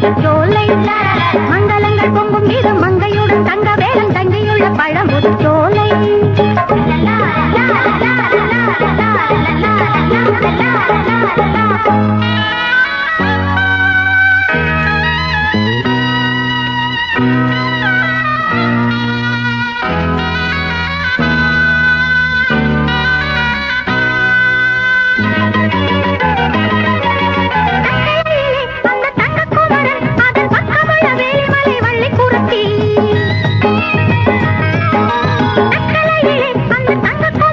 முழுவதும் சோலை மங்களங்கள் பொங்கும் இரு மங்கையுடன் தங்க வேளம் தங்கியுள்ள பழமுது சோலை La la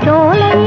தோழன்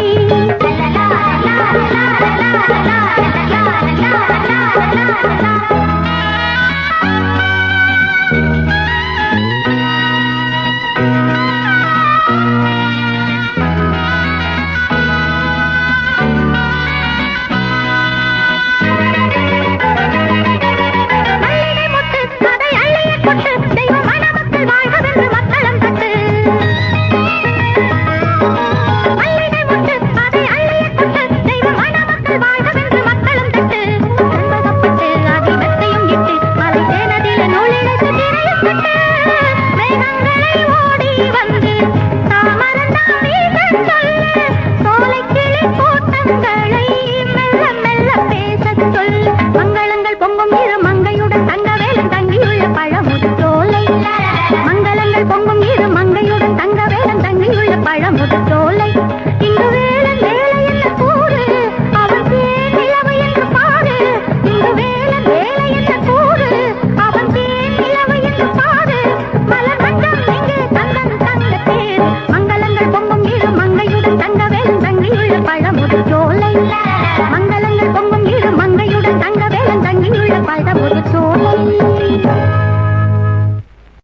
तो